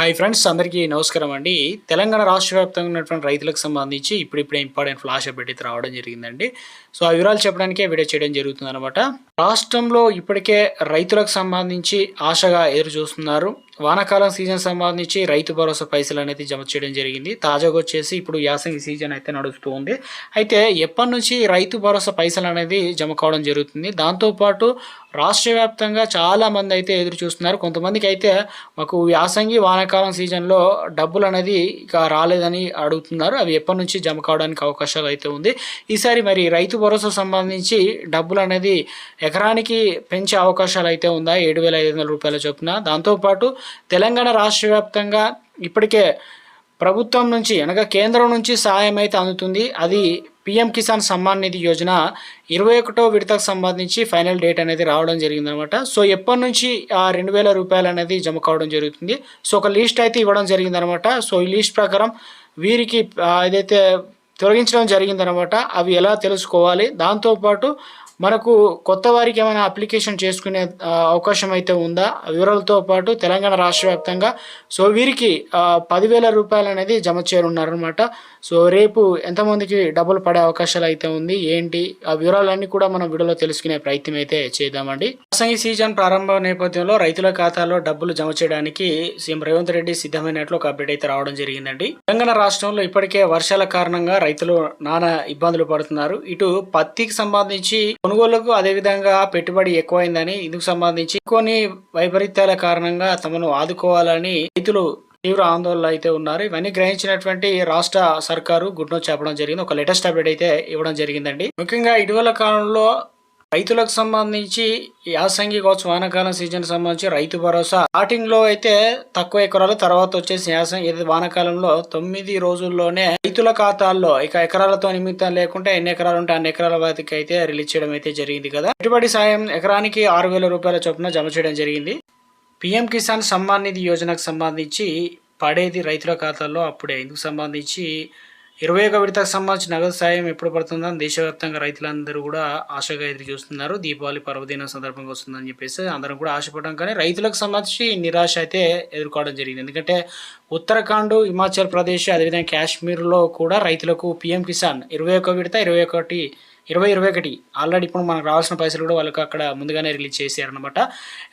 Hi friends అందరికీ నమస్కారం అండి. తెలంగాణ రాష్ట్ర వ్యాప్తంగా ఉన్నటువంటి రైతులకు సంబంధించి ఇప్పుడిప్పుడే ఇంపార్టెంట్ ఫ్లాష్ అప్డేట్ రావడం జరిగిందండి. సో ఆ వివరాలు చెప్పడానికే వీడియో చేయడం జరుగుతుంది అనమాట రాష్ట్రంలో ఇప్పటికే రైతులకు సంబంధించి ఆశగా ఎదురు చూస్తున్నారు వానాకాలం సీజన్ సంబంధించి రైతు భరోసా పైసలు అనేది జమ చేయడం జరిగింది. తాజాగా వచ్చేసి ఇప్పుడు యాసంగి సీజన్ అయితే నడుస్తూ ఉంది. అయితే ఎప్పటి నుంచి రైతు భరోసా పైసలు అనేది జమ కావడం జరుగుతుంది? దాంతోపాటు రాష్ట్ర వ్యాప్తంగా చాలా మంది అయితే ఎదురు చూస్తున్నారు కొంతమందికి అయితే మాకు యాసంగి వానాకాలం సీజన్లో డబ్బులు అనేది ఇక రాలేదని అడుగుతున్నారు. అవి ఎప్పటి నుంచి జమ కావడానికి అవకాశాలు అయితే ఉంది. ఈసారి మరి రైతు భరోసా సంబంధించి డబ్బులు అనేది ఎకరానికి పెంచే అవకాశాలు అయితే ఉందా? ఏడు వేల ఐదు వందల రూపాయల చొప్పున. దాంతోపాటు తెలంగాణ రాష్ట్ర వ్యాప్తంగా ఇప్పటికే ప్రభుత్వం నుంచి అనగా కేంద్రం నుంచి సహాయం అయితే అందుతుంది. అది పిఎం కిసాన్ సమ్మాన్ నిధి యోజన ఇరవై ఒకటో విడతకు సంబంధించి ఫైనల్ డేట్ అనేది రావడం జరిగిందనమాట. సో ఎప్పటి నుంచి ఆ రెండు వేల రూపాయలు అనేది జమ కావడం జరుగుతుంది? సో ఒక లిస్ట్ అయితే ఇవ్వడం జరిగిందనమాట. సో ఈ లిస్ట్ ప్రకారం వీరికి ఏదైతే తొలగించడం జరిగిందనమాట అవి ఎలా తెలుసుకోవాలి? దాంతోపాటు మనకు కొత్త వారికి ఏమైనా అప్లికేషన్ చేసుకునే అవకాశం అయితే ఉందా? ఆ వివరాలతో పాటు తెలంగాణ రాష్ట్ర వ్యాప్తంగా సో వీరికి పదివేల రూపాయలు అనేది జమ చేయనున్నారనమాట సో రేపు ఎంతమందికి డబ్బులు పడే అవకాశాలు అయితే ఉంది? ఏంటి? ఆ వివరాలన్నీ కూడా మనం వీడియోలో తెలుసుకునే ప్రయత్నం అయితే చేద్దామండి. అసంగి సీజన్ ప్రారంభ నేపథ్యంలో రైతుల ఖాతాలో డబ్బులు జమ చేయడానికి సీఎం రేవంత్ రెడ్డి సిద్ధమైనట్లు ఒక అప్డేట్ అయితే రావడం జరిగిందండి. తెలంగాణ రాష్ట్రంలో ఇప్పటికే వర్షాల కారణంగా రైతులు నానా ఇబ్బందులు పడుతున్నారు. ఇటు పత్తికి సంబంధించి కొనుగోలుకు అదేవిధంగా పెట్టుబడి ఎక్కువైందని ఇందుకు సంబంధించి కొన్ని వైపరీత్యాల కారణంగా తమను ఆదుకోవాలని రైతులు తీవ్ర ఆందోళన అయితే ఉన్నారు. ఇవన్నీ గ్రహించినటువంటి రాష్ట్ర సర్కారు గుడ్నో చెప్పడం జరిగింది. ఒక లేటెస్ట్ అప్డేట్ అయితే ఇవ్వడం జరిగిందండి. ముఖ్యంగా ఇటీవల కాలంలో రైతులకు సంబంధించి యాసంగి కావచ్చు వానాకాలం సీజన్ సంబంధించి రైతు భరోసా. స్టార్టింగ్లో అయితే తక్కువ ఎకరాలు తర్వాత వచ్చేసి యాసంగి వానాకాలంలో తొమ్మిది రోజుల్లోనే రైతుల ఖాతాల్లో ఇక ఎకరాలతో నిమిత్తం లేకుంటే ఎన్ని ఎకరాలు ఉంటే అన్ని ఎకరాల వాటికి అయితే రిలీజ్ చేయడం అయితే జరిగింది కదా. పెట్టుబడి సాయం ఎకరానికి ఆరు వేల రూపాయల చొప్పున జమ చేయడం జరిగింది. పిఎం కిసాన్ సమ్మాన్ నిధి యోజనకు సంబంధించి పడేది రైతుల ఖాతాల్లో అప్పుడే. ఇందుకు సంబంధించి ఇరవై ఒక విడతకు సంబంధించి నగదు సాయం ఎప్పుడు పడుతుందని దేశవ్యాప్తంగా రైతులందరూ కూడా ఆశగా ఎదురు చూస్తున్నారు. దీపావళి పర్వదినం సందర్భంగా వస్తుందని చెప్పేసి అందరం కూడా ఆశపడడం. కానీ రైతులకు సంబంధించి నిరాశ అయితే ఎదుర్కోవడం జరిగింది. ఎందుకంటే ఉత్తరాఖండ్ హిమాచల్ ప్రదేశ్ అదేవిధంగా కాశ్మీర్లో కూడా రైతులకు పిఎం కిసాన్ ఇరవై ఒక విడత ఇరవై ఒకటి ఇరవై ఇరవై ఒకటి. ఆల్రెడీ ఇప్పుడు మనకు రావాల్సిన పైసలు కూడా వాళ్ళకి అక్కడ ముందుగానే రిలీజ్ చేశారనమాట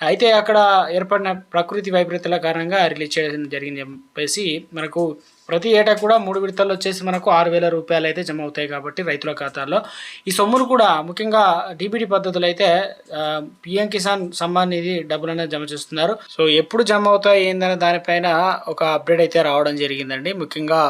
అయితే అక్కడ ఏర్పడిన ప్రకృతి వైపరీత్యాల కారణంగా రిలీజ్ చేయడం జరిగింది చెప్పేసి మనకు ప్రతి ఏటా కూడా మూడు విడతల్లో వచ్చేసి మనకు ఆరు వేల రూపాయలు అయితే జమ అవుతాయి కాబట్టి రైతుల ఖాతాల్లో. ఈ సొమ్మును కూడా ముఖ్యంగా డీబీటీ పద్ధతులు అయితే పిఎం కిసాన్ సమ్మాన్ నిధి డబ్బులు అనేది జమ చేస్తున్నారు. సో ఎప్పుడు జమ అవుతాయి ఏందనే దానిపైన ఒక అప్డేట్ అయితే రావడం జరిగిందండి. ముఖ్యంగా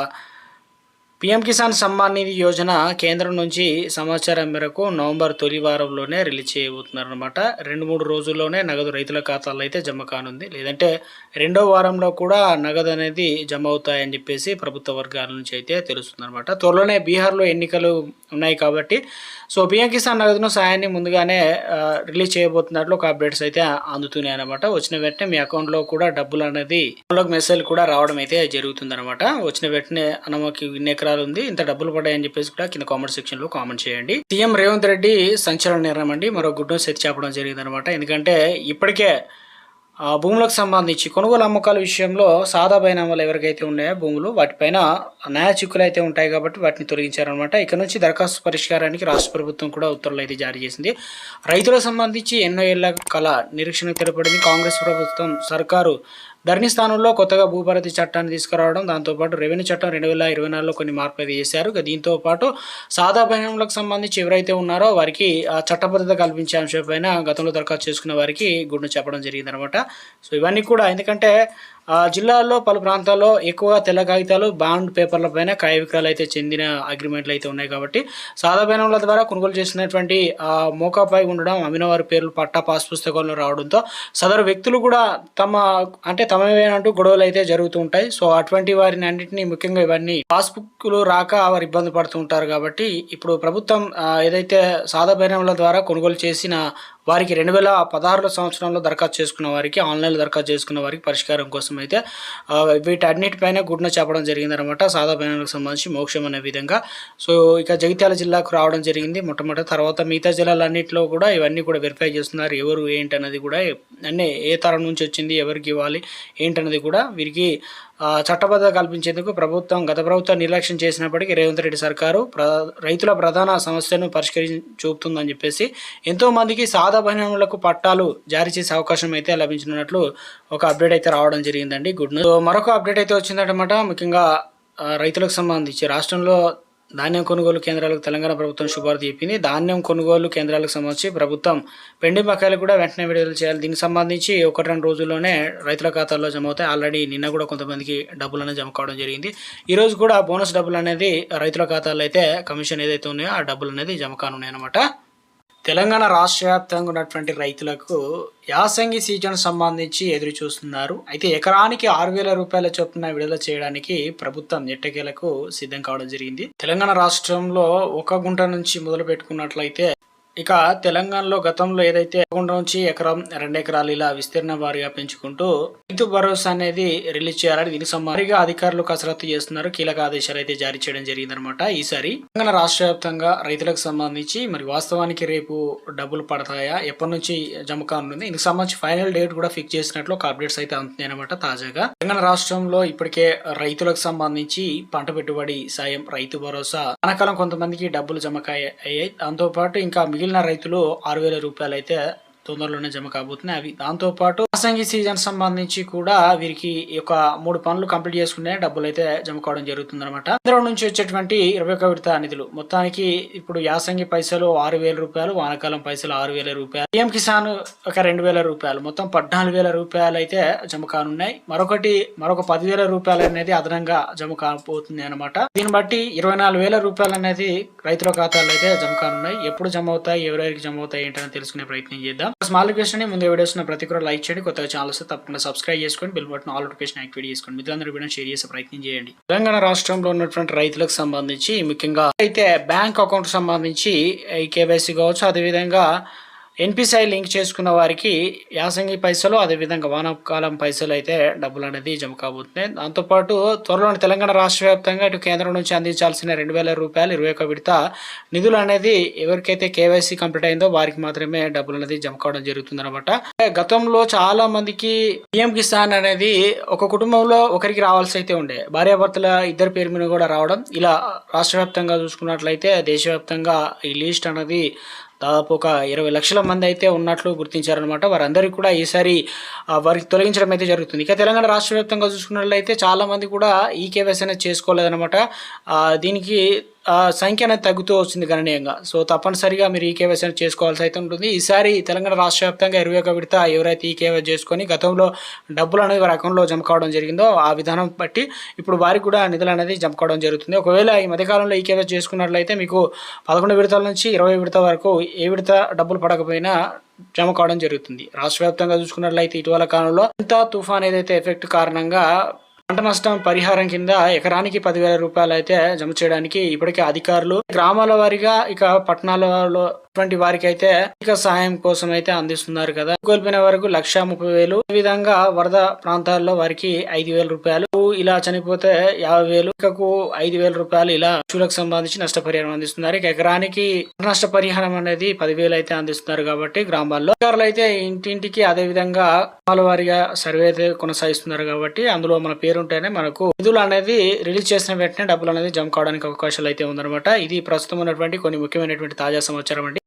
పీఎం కిసాన్ సమ్మాన్ నిధి యోజన కేంద్రం నుంచి సమాచారం మేరకు నవంబర్ తొలి వారంలోనే రిలీజ్ చేయబోతున్నారు అనమాట రెండు మూడు రోజుల్లోనే నగదు రైతుల ఖాతాల్లో అయితే జమ కానుంది. లేదంటే రెండో వారంలో కూడా నగదు అనేది జమ అవుతాయని చెప్పేసి ప్రభుత్వ వర్గాల నుంచి అయితే తెలుస్తుంది అనమాట త్వరలోనే బీహార్లో ఎన్నికలు ఉన్నాయి కాబట్టి సో పీఎం కిసాన్ నగదును సాయాన్ని ముందుగానే రిలీజ్ చేయబోతున్నట్లు ఒక అప్డేట్స్ అయితే అందుతున్నాయి అనమాట వచ్చిన వెంటనే మీ అకౌంట్లో కూడా డబ్బులు అనేది మెసేజ్ కూడా రావడం అయితే జరుగుతుంది అనమాట వచ్చిన వెంటనే అన్న మాకు ఇన్ని ఎకరాలు ఉంది. ఇంత డబ్బులు పడ్డాయని చెప్పేసి కూడా కింద కామెంట్ సెక్షన్లో కామెంట్ చేయండి. సీఎం రేవంత్ రెడ్డి సంచలన నిర్ణయం అండి. మరో గుడ్ న్యూస్ ఎత్తి చెప్పడం జరిగింది అనమాట ఎందుకంటే ఇప్పటికే భూములకు సంబంధించి కొనుగోలు అమ్మకాల విషయంలో సాదా బైనామాలు ఎవరికైతే ఉన్నాయో భూములు వాటిపైన న్యాయ చిక్కులు అయితే ఉంటాయి కాబట్టి వాటిని తొలగించారనమాట. ఇక నుంచి దరఖాస్తు పరిష్కారానికి రాష్ట్ర ప్రభుత్వం కూడా ఉత్తర్వులు అయితే జారీ చేసింది. రైతులకు సంబంధించి ఎన్నో ఏళ్ళ కళ నిరీక్షణకు తెలపడింది కాంగ్రెస్ ప్రభుత్వం. సర్కారు ధరణి స్థానంలో కొత్తగా భూభారతి చట్టాన్ని తీసుకురావడం దాంతోపాటు రెవెన్యూ చట్టం రెండు వేల ఇరవై నాలుగులో కొన్ని మార్పులు అయితే చేశారు దీంతో పాటు సాదా బైనాములకు సంబంధించి ఎవరైతే ఉన్నారో వారికి ఆ చట్టబద్ధత కల్పించే అంశంపైన గతంలో దరఖాస్తు చేసుకున్న వారికి గుడ్డు చెప్పడం జరిగిందనమాట. సో ఇవన్నీ కూడా. ఎందుకంటే జిల్లాల్లో పలు ప్రాంతాల్లో ఎక్కువగా తెల్ల కాగితాలు బాండ్ పేపర్ల పైన క్రయ విక్రయాలు అయితే చెందిన అగ్రిమెంట్లు అయితే ఉన్నాయి కాబట్టి సాదా బేనముల ద్వారా కొనుగోలు చేసినటువంటి మోకాపై ఉండడం అమినవారి పేర్లు పట్టా పాస్ పుస్తకంలో రావడంతో సదరు వ్యక్తులు కూడా తమ అంటే తమవేనంటూ గొడవలు అయితే జరుగుతూ ఉంటాయి. సో అటువంటి వారిని అన్నింటినీ ముఖ్యంగా ఇవన్నీ పాస్బుక్లు రాక వారు ఇబ్బంది పడుతూ ఉంటారు కాబట్టి ఇప్పుడు ప్రభుత్వం ఏదైతే సాదా బేనముల ద్వారా కొనుగోలు చేసిన వారికి రెండు వేల పదహారులో సంవత్సరంలో దరఖాస్తు చేసుకున్న వారికి ఆన్లైన్లో దరఖాస్తు చేసుకున్న వారికి పరిష్కారం కోసం అయితే వీటన్నిటిపైన గుడ్న చెప్పడం జరిగిందనమాట సాదా బైనాలకు సంబంధించి మోక్షం అనే విధంగా. సో ఇక జగిత్యాల జిల్లాకు రావడం జరిగింది మొట్టమొదటి. తర్వాత మిగతా జిల్లాలన్నింటిలో కూడా ఇవన్నీ కూడా వెరిఫై చేస్తున్నారు. ఎవరు ఏంటి అనేది కూడా అన్నీ ఏ తరం నుంచి వచ్చింది ఎవరికి ఇవ్వాలి ఏంటన్నది కూడా వీరికి ఆ, చట్టబద్ధత కల్పించేందుకు ప్రభుత్వం గత ప్రభుత్వం నిర్లక్ష్యం చేసినప్పటికీ రేవంత్ రెడ్డి సర్కారు ప్ర రైతుల ప్రధాన సమస్యను పరిష్కరించి చూపుతుందని చెప్పేసి ఎంతోమందికి సాదా బహిణములకు పట్టాలు జారీ చేసే అవకాశం అయితే లభించినట్లు ఒక అప్డేట్ అయితే రావడం జరిగిందండి. గుడ్ న్యూస్ సో మరొక అప్డేట్ అయితే వచ్చిందన్నమాట. ముఖ్యంగా రైతులకు సంబంధించి రాష్ట్రంలో ధాన్యం కొనుగోలు కేంద్రాలకు తెలంగాణ ప్రభుత్వం శుభార్త చెప్పింది. ధాన్యం కొనుగోలు కేంద్రాలకు సంబంధించి ప్రభుత్వం పెండి బకాయిలు కూడా వెంటనే విడుదల చేయాలి. దీనికి సంబంధించి ఒకటి రెండు రోజుల్లోనే రైతుల ఖాతాల్లో జమ అవుతాయి. ఆల్రెడీ నిన్న కూడా కొంతమందికి డబ్బులు అనేది జమ కావడం జరిగింది. ఈరోజు కూడా బోనస్ డబ్బులు అనేది రైతుల ఖాతాల్లో అయితే కమిషన్ ఏదైతే ఉన్నాయో ఆ డబ్బులు అనేది జమ కానున్నాయి అనమాట తెలంగాణ రాష్ట్ర వ్యాప్తంగా ఉన్నటువంటి రైతులకు యాసంగి సీజన్ సంబంధించి ఎదురు చూస్తున్నారు. అయితే ఎకరానికి ఆరు వేల రూపాయల చొప్పున విడుదల చేయడానికి ప్రభుత్వం ఎట్టకేలకు సిద్ధం కావడం జరిగింది. తెలంగాణ రాష్ట్రంలో ఒక గుంట నుంచి మొదలు పెట్టుకున్నట్లయితే ఇక తెలంగాణలో గతంలో ఏదైతే ఒక నుంచి ఎకరం రెండు ఎకరాలు ఇలా విస్తీర్ణ వారీగా పెంచుకుంటూ రైతు భరోసా అనేది రిలీజ్ చేయాలని దీనికి సంబంధించి అధికారులు కసరత్తు చేస్తున్నారు. కీలక ఆదేశాలు అయితే జారీ చేయడం జరిగిందనమాట ఈసారి తెలంగాణ రాష్ట్ర వ్యాప్తంగా రైతులకు సంబంధించి మరి వాస్తవానికి రేపు డబ్బులు పడతాయా? ఎప్పటి నుంచి జమ కానుంది? దీనికి సంబంధించి ఫైనల్ డేట్ కూడా ఫిక్స్ చేసినట్లు ఒక అప్డేట్స్ అయితే అందుతున్నాయి అనమాట తాజాగా. తెలంగాణ రాష్ట్రంలో ఇప్పటికే రైతులకు సంబంధించి పంట పెట్టుబడి సాయం రైతు భరోసా అనకాలం కొంతమందికి డబ్బులు జమకాయ అయ్యాయి. దాంతో పాటు ఇంకా మిగిలిన రైతులు ఆరు వేల రూపాయలు అయితే తొందరలోనే జమ కాబోతున్నాయి. అవి దాంతో పాటు సీజన్ సంబంధించి కూడా వీరికి ఒక యొక్క మూడు పనులు కంప్లీట్ చేసుకునే డబ్బులు అయితే జమ కావడం జరుగుతుంది అనమాట కేంద్రం నుంచి వచ్చేటువంటి ఇరవై ఒక విడత నిధులు. మొత్తానికి ఇప్పుడు యాసంగి పైసలు ఆరు వేల రూపాయలు వానకాలం పైసలు ఆరు వేల రూపాయలు. పిఎం కిసాన్ ఒక రెండు వేల రూపాయలు. మొత్తం పద్నాలుగు వేల రూపాయలు అయితే జమ కానున్నాయి. మరొకటి మరొక పదివేల రూపాయలు అనేది అదనంగా జమ కాబోతుంది అనమాట దీన్ని బట్టి ఇరవై నాలుగు వేల రూపాయలు అనేది రైతుల ఖాతాలో అయితే జమ కానున్నాయి. ఎప్పుడు జమ అవుతాయి ఎవరెవరికి జమ అవుతాయి ఏంటని తెలుసుకునే ప్రయత్నం చేద్దాం. స్మాల్ రిక్వెస్ట్ ముందు వీడియోస్ ఉన్న ప్రతి ఒక్కరు లైక్ చేయండి. కొత్తగా ఛానల్ వస్తే తప్పకుండా సబ్స్క్రైబ్ చేసుకోండి. Bell button all notification activate చేసుకోండి. మిత్రులందరూ కూడా షేర్ చేసే ప్రయత్నం చేయండి. తెలంగాణ రాష్ట్రంలో ఉన్నటువంటి రైతులకు సంబంధించి ముఖ్యంగా అయితే బ్యాంక్ అకౌంట్ సంబంధించి ఈ కేవైసీ కావచ్చు అదేవిధంగా ఎన్పిసిఐ లింక్ చేసుకున్న వారికి యాసంగి పైసలు అదేవిధంగా వానాకాలం పైసలు అయితే డబ్బులు అనేది జమ కాబోతున్నాయి. దాంతోపాటు త్వరలోని తెలంగాణ రాష్ట్ర వ్యాప్తంగా ఇటు కేంద్రం నుంచి అందించాల్సిన రెండు వేల రూపాయలు ఇరవై ఒక విడత నిధులు అనేది ఎవరికైతే కేవైసీ కంప్లీట్ అయిందో వారికి మాత్రమే డబ్బులు అనేది జమ కావడం జరుగుతుంది అనమాట గతంలో చాలా మందికి పిఎం కిసాన్ అనేది ఒక కుటుంబంలో ఒకరికి రావాల్సి అయితే ఉండే. భార్యాభర్తల ఇద్దరి పేరు మీద కూడా రావడం. ఇలా రాష్ట్ర వ్యాప్తంగా చూసుకున్నట్లయితే దేశవ్యాప్తంగా ఈ లీస్ట్ అనేది దాదాపు ఒక ఇరవై లక్షల మంది అయితే ఉన్నట్లు గుర్తించారనమాట వారందరికీ కూడా ఈసారి వారికి తొలగించడం అయితే జరుగుతుంది. ఇక తెలంగాణ రాష్ట్ర వ్యాప్తంగా చూసుకున్నట్లయితే చాలామంది కూడా ఈ కేవైసీ అనేది చేసుకోలేదనమాట దీనికి సంఖ్య అనేది తగ్గుతూ వస్తుంది గణనీయంగా. సో తప్పనిసరిగా మీరు ఈ కేవైసీ అనేది చేసుకోవాల్సి అయితే ఉంటుంది. ఈసారి తెలంగాణ రాష్ట్ర వ్యాప్తంగా ఇరవై ఒక విడత ఎవరైతే ఈ కేవై చేసుకొని గతంలో డబ్బులు అనేది వారి అకౌంట్లో జమ కావడం జరిగిందో ఆ విధానం బట్టి ఇప్పుడు వారికి కూడా నిధులు అనేది జమ కావడం జరుగుతుంది. ఒకవేళ ఈ మధ్యకాలంలో ఈ కేవై చేసుకున్నట్లయితే మీకు పదకొండు విడతల నుంచి ఇరవై విడత వరకు ఏ విడత డబ్బులు పడకపోయినా జమ కావడం జరుగుతుంది. రాష్ట్ర వ్యాప్తంగా చూసుకున్నట్లయితే ఇటీవల కాలంలో ఇంత తుఫాన్ ఏదైతే ఎఫెక్ట్ కారణంగా పంట నష్టం పరిహారం కింద ఎకరానికి పదివేల రూపాయలు అయితే జమ చేయడానికి ఇప్పటికే అధికారులు గ్రామాల వారిగా ఇక పట్టణాలలో ఇటువంటి వారికి అయితే ఇక సహాయం కోసం అయితే అందిస్తున్నారు కదా. కోల్పోయిన వరకు లక్ష ముప్పై వేలు. ఈ విధంగా వరద ప్రాంతాల్లో వారికి ఐదు వేల రూపాయలు. ఇలా చనిపోతే యాభై వేలు. ఇకకు ఐదు వేల రూపాయలు ఇలా పశువులకు సంబంధించి నష్టపరిహారం అందిస్తున్నారు. ఇక ఎకరానికి నష్టపరిహారం అనేది పదివేలు అయితే అందిస్తున్నారు కాబట్టి గ్రామాల్లో. అధికారులు అయితే ఇంటింటికి అదే విధంగా గ్రామాల వారిగా సర్వే అయితే కొనసాగిస్తున్నారు కాబట్టి అందులో మన పేరు ఉంటేనే మనకు నిధులు అనేది రిలీజ్ చేసిన వెంటనే డబ్బులు అనేది జమ కావడానికి అవకాశాలు అయితే ఉందన్నమాట. ఇది ప్రస్తుతం ఉన్నటువంటి కొన్ని ముఖ్యమైనటువంటి తాజా సమాచారం అండి.